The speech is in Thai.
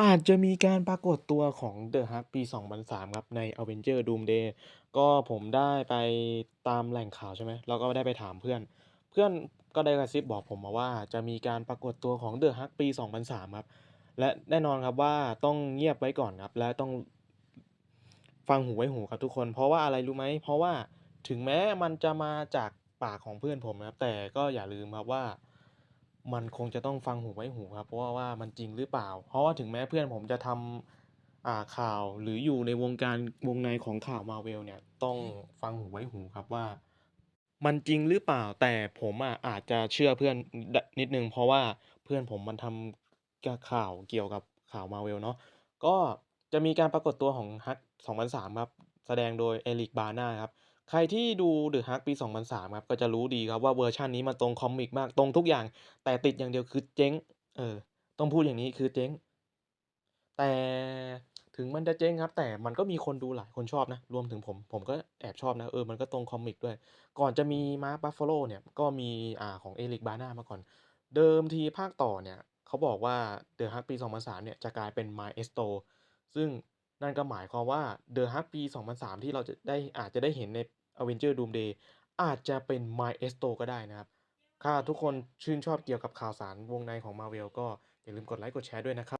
อาจจะมีการปรากฏตัวของ The Hulk ปี 2003 ครับ ใน Avengers: Doomsday ก็ผมได้ไปตามแหล่งข่าว ใช่ไหม แล้วก็ได้ไปถามเพื่อน เพื่อนก็ได้กระซิบบอกผมมาว่า จะมีการปรากฏตัวของ The Hulk ปี 2003 ครับ และแน่นอนครับว่าต้องเงียบไว้ก่อนครับ และต้อง ฟังหูไว้หูครับทุกคน เพราะว่าอะไรรู้ไหม?เพราะว่าถึงแม้มันจะมาจากปากของเพื่อนผมนะครับ แต่ก็อย่าลืมครับว่า มันคงจะต้องฟังหูไว้หูครับ เพราะว่าว่ามันจริงหรือเปล่า เพราะว่าถึงแม้เพื่อนผมจะทำอ่าข่าวหรืออยู่ในวงการวงในของข่าว Marvel เนี่ยต้องฟังหูไว้หูครับว่า มันจริงหรือเปล่าแต่ผมอะอาจจะเชื่อเพื่อนนิดนึง เพราะว่าเพื่อนผมมันทำข่าวเกี่ยวกับข่าว Marvel เนาะก็จะมีการปรากฏตัวของ Hulk 2003 ครับ แสดงโดย Eric Bana ครับ ใครที่ดู The Hulk ปี 2003 ครับก็จะรู้ดีครับว่าเวอร์ชันนี้มันตรงคอมิกมากตรงทุกอย่าง แต่ติดอย่างเดียวคือเจ๊ง เออ ต้องพูดอย่างนี้คือเจ๊ง แต่ถึงมันจะเจ๊งครับ แต่มันก็มีคนดูหลายคนชอบนะ รวมถึงผม ผมก็แอบชอบนะ เออ มันก็ตรงคอมิกด้วย ก่อนจะมี Mark Ruffalo เนี่ย ก็มีอ่าของ Eric Bana มาก่อน เดิมทีภาคต่อเนี่ย เขาบอกว่า The Hulk ปี 2003 เนี่ย จะกลายเป็น Maestro ซึ่ง นั่นก็หมายความว่าเดอะฮักปี 2003 ที่เราจะได้อาจจะได้เห็นใน Avenger Doomsday อาจจะเป็น My e s t o ก็ได้นะครับ ถ้าทุกคนชื่นชอบเกี่ยวกับข่าวสารวงในของ Marvel ก็อย่าลืมกดไลค์กดแชร์ด้วยนะครับ